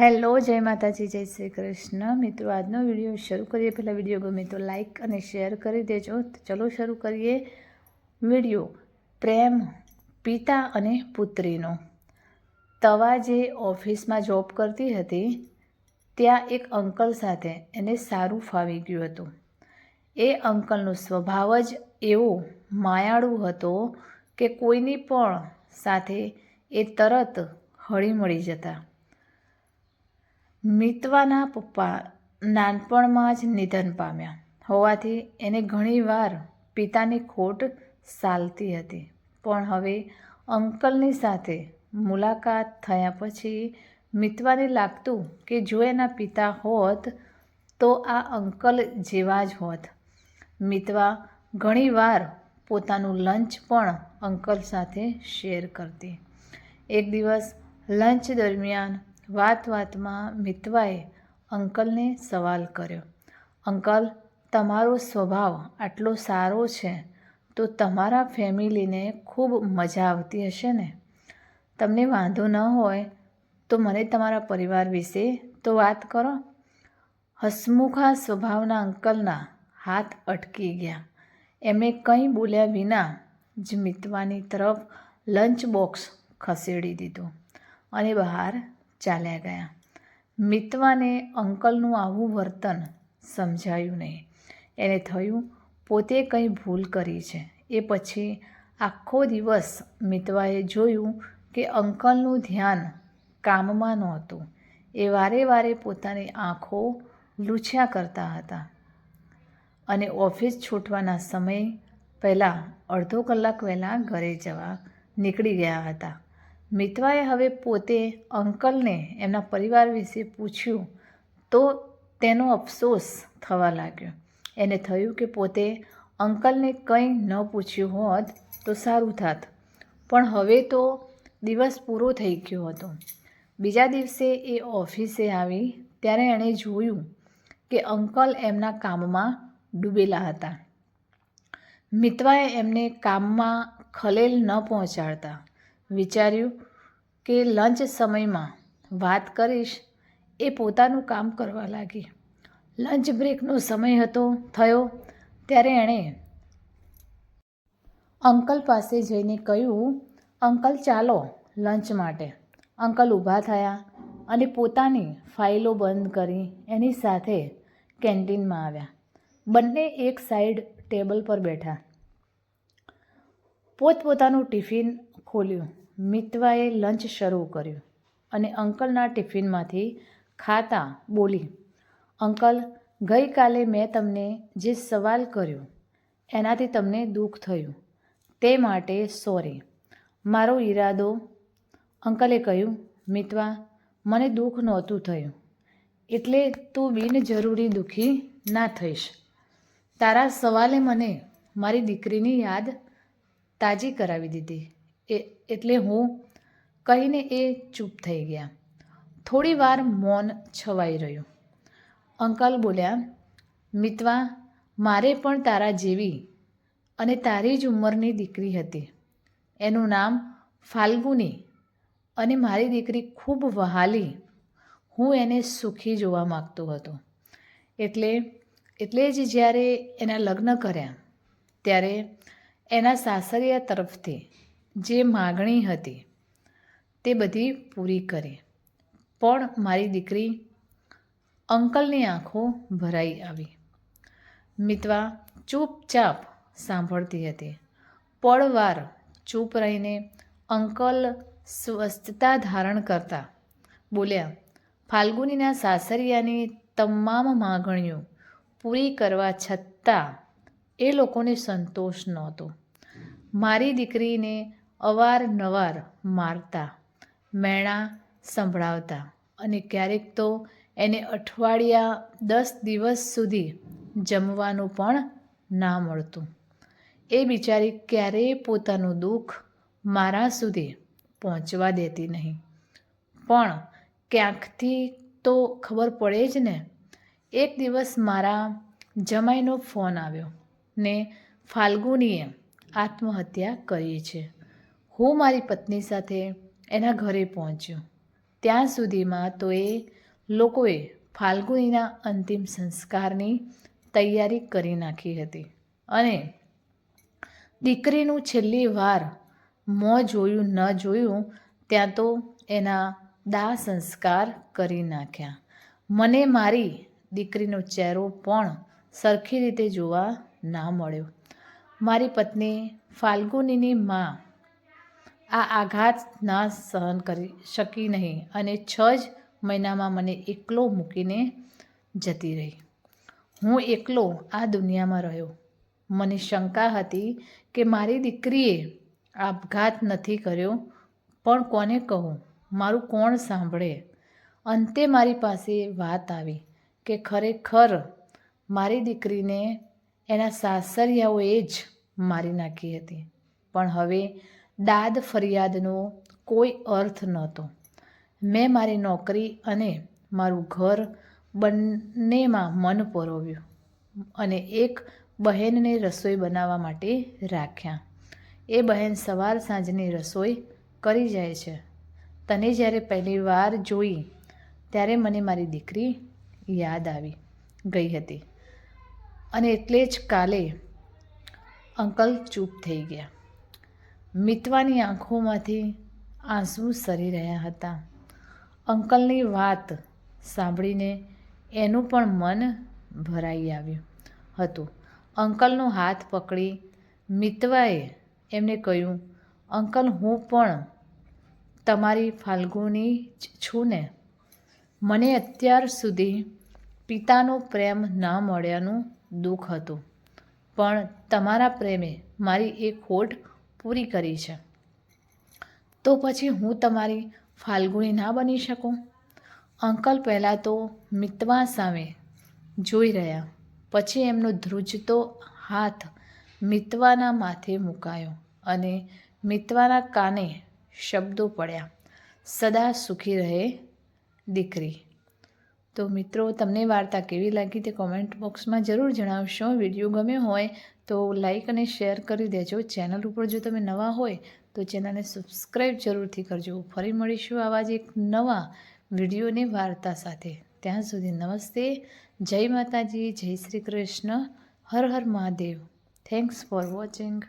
Hello, જય માતાજી, જય શ્રી કૃષ્ણ. મિત્રો, આજનો વીડિયો શરૂ કરીએ. પહેલાં વીડિયો ગમે તો લાઈક અને શેર કરી દેજો. ચલો શરૂ કરીએ વીડિયો. પ્રેમ, પિતા અને પુત્રીનો. તવા જે ઓફિસમાં જોબ કરતી હતી, ત્યાં એક અંકલ સાથે એને સારું ફાવી ગયું હતું. એ અંકલનો સ્વભાવ જ એવો માયાળુ હતો કે કોઈની પણ સાથે એ તરત હળીમળી જતા. મિતવાના પપ્પા નાનપણમાં જ નિધન પામ્યા. હોવાથી એને ઘણીવાર પિતાની ખોટ સાલતી હતી. પણ હવે અંકલની સાથે મુલાકાત થયા પછી મિતવાને લાગતું કે જો એના પિતા હોત તો આ અંકલ જેવા જ હોત. મિતવા ઘણીવાર પોતાનું લંચ પણ અંકલ સાથે શેર કરતી. એક દિવસ લંચ દરમિયાન વાત વાતમાં મિતવાએ અંકલને સવાલ કર્યો, અંકલ, તમારો સ્વભાવ આટલો સારો છે, તો તમારા ફેમિલીને ખૂબ મજા આવતી હશે ને? તમને વાંધો ન હોય તો મને તમારા પરિવાર વિશે તો વાત કરો. હસમુખા સ્વભાવના અંકલના હાથ અટકી ગયા. એમણે કંઈ બોલ્યા વિના જ મિતવાની તરફ લંચ બોક્સ ખસેડી દીધું અને બહાર ચાલ્યા ગયા. મિતવાને અંકલનું આવું વર્તન સમજાયું નહીં. એને થયું, પોતે કંઈ ભૂલ કરી છે. એ પછી આખો દિવસ મિતવાએ જોયું કે અંકલનું ધ્યાન કામમાં નહોતું. એ વારે વારે પોતાની આંખો લૂછ્યા કરતા હતા. અને ઓફિસ છૂટવાના સમય પહેલાં અડધો કલાક વહેલાં ઘરે જવા નીકળી ગયા હતા. મિતવાએ હવે પોતે અંકલને એમના પરિવાર વિશે પૂછ્યું તો તેનો અફસોસ થવા લાગ્યો. એને થયું કે પોતે અંકલને કંઈ ન પૂછ્યું હોત તો સારું થાત. પણ હવે તો દિવસ પૂરો થઈ ગયો હતો. બીજા દિવસે એ ઓફિસે આવી ત્યારે એણે જોયું કે અંકલ એમના કામમાં ડૂબેલા હતા. મિતવાએ એમને કામમાં ખલેલ ન પહોંચાડતા. વિચાર્યું કે લંચ સમયમાં વાત કરીશ, એ પોતાનું કામ કરવા લાગી. લંચ બ્રેકનો સમય હતો, થયો, ત્યારે એણે અંકલ પાસે જઈને કહ્યું, અંકલ, ચાલો લંચ માટે. અંકલ ઊભા થયા અને પોતાની ફાઇલો બંધ કરી એની સાથે કેન્ટીનમાં આવ્યા. બંને એક સાઈડ ટેબલ પર બેઠા. પોતપોતાનું ટિફિન ખોલ્યું. મિતવાએ લંચ શરૂ કર્યું અને અંકલના ટિફિનમાંથી ખાતા બોલી, અંકલ, ગઈકાલે મેં તમને જે સવાલ કર્યો, એનાથી તમને દુઃખ થયું. તે માટે સોરી. મારો ઈરાદો અંકલે કહ્યું, મિતવા, મને દુઃખ નહોતું થયું. એટલે તું બિનજરૂરી દુઃખી ના થઈશ. તારા સવાલે મને મારી દીકરીની યાદ તાજી કરાવી દીધી. એ, એટલે હું કહીને એ ચૂપ થઈ ગયા. થોડી વાર મૌન છવાઈ રહ્યું. અંકલ બોલ્યા, મિતવા, મારે પણ તારા જેવી અને તારી જ ઉંમરની દીકરી હતી. એનું નામ ફાલ્ગુની અને મારી દીકરી ખૂબ વહાલી. હું એને સુખી જોવા માગતો હતો. એટલે એટલે જ જ્યારે એના લગ્ન કર્યા, ત્યારે એના સાસરિયા તરફથી જે માગણી હતી તે બધી પૂરી કરી. પણ મારી દીકરી અંકલની આંખો ભરાઈ આવી. મિતવા ચૂપચાપ સાંભળતી હતી. પળવાર ચૂપ રહીને અંકલ સ્વસ્થતા ધારણ કરતા બોલ્યા, ફાલ્ગુનીના સાસરિયાની તમામ માગણીઓ પૂરી કરવા છતાં એ લોકોને સંતોષ નહોતો. મારી દીકરીને અવારનવાર મારતા, મેણા સંભળાવતા અને ક્યારેક તો એને અઠવાડિયા દસ દિવસ સુધી જમવાનું પણ ના મળતું. એ બિચારી ક્યારેય પોતાનું દુઃખ મારા સુધી પહોંચવા દેતી નહીં. પણ ક્યાંકથી તો ખબર પડે જ ને. એક દિવસ મારા જમાઈનો ફોન આવ્યો ને ફાલ્ગુનીએ આત્મહત્યા કરી છે. હું મારી પત્ની સાથે એના ઘરે પહોંચ્યો. ત્યાં સુધીમાં તો એ લોકોએ ફાલ્ગુનીના અંતિમ સંસ્કારની તૈયારી કરી નાખી હતી અને દીકરીનું છેલ્લી વાર મોં જોયું ન જોયું ત્યાં તો એના દાહ સંસ્કાર કરી નાખ્યા. મને મારી દીકરીનો ચહેરો પણ સરખી રીતે જોવા ના મળ્યો. મારી પત્ની ફાલ્ગુનીની માં આ આઘાત ના સહન કરી શકી નહીં અને છ જ મહિનામાં મને એકલો મૂકીને જતી રહી. હું એકલો આ દુનિયામાં રહ્યો. મને શંકા હતી કે મારી દીકરીએ આપઘાત નથી કર્યો, પણ કોને કહું? મારું કોણ સાંભળે? અંતે મારી પાસે વાત આવી કે ખરેખર મારી દીકરીને એના સાસરિયાઓએ જ મારી નાખી હતી. પણ હવે દાદ ફરિયાદનો કોઈ અર્થ નહોતો. મેં મારી નોકરી અને મારું ઘર બંનેમાં મન પરોવ્યું અને એક બહેનને રસોઈ બનાવવા માટે રાખ્યા. એ બહેન સવાર સાંજની રસોઈ કરી જાય છે. તને જ્યારે પહેલી વાર જોઈ ત્યારે મને મારી દીકરી યાદ આવી ગઈ હતી. અને એટલે જ કાલે અંકલ ચૂપ થઈ ગયા. મિતવાની આંખોમાંથી આંસુ સરી રહ્યા હતા. અંકલની વાત સાંભળીને એનું પણ મન ભરાઈ આવ્યું હતું. અંકલનો હાથ પકડી મિતવાએ એમને કહ્યું, અંકલ, હું પણ તમારી ફાલ્ગુની જ છું ને. મને અત્યાર સુધી પિતાનો પ્રેમ ન મળ્યાનું દુઃખ હતું. પણ તમારા પ્રેમે મારી એ ખોટ પૂરી કરી છે. તો પછી હું તમારી ફાલ્ગુણી ના બની શકું? અંકલ પહેલાં તો મિતવા સામે જોઈ રહ્યા, પછી એમનો ધ્રુજતો હાથ મિતવાના માથે મુકાયો અને મિતવાના કાને શબ્દો પડ્યા, સદા સુખી રહે દીકરી. તો મિત્રો, તમને વાર્તા કેવી લાગી તે કોમેન્ટ બોક્સમાં જરૂર જણાવશો. વીડિયો ગમ્યો હોય તો લાઈક અને શેર કરી દેજો. ચેનલ ઉપર જો તમે નવા હોય તો ચેનલને સબસ્ક્રાઈબ જરૂરથી કરજો. ફરી મળીશું આવા જ એક નવા વિડીયોની વાર્તા સાથે. ત્યાં સુધી નમસ્તે. જય માતાજી, જય શ્રી કૃષ્ણ. હર હર મહાદેવ. Thanks for watching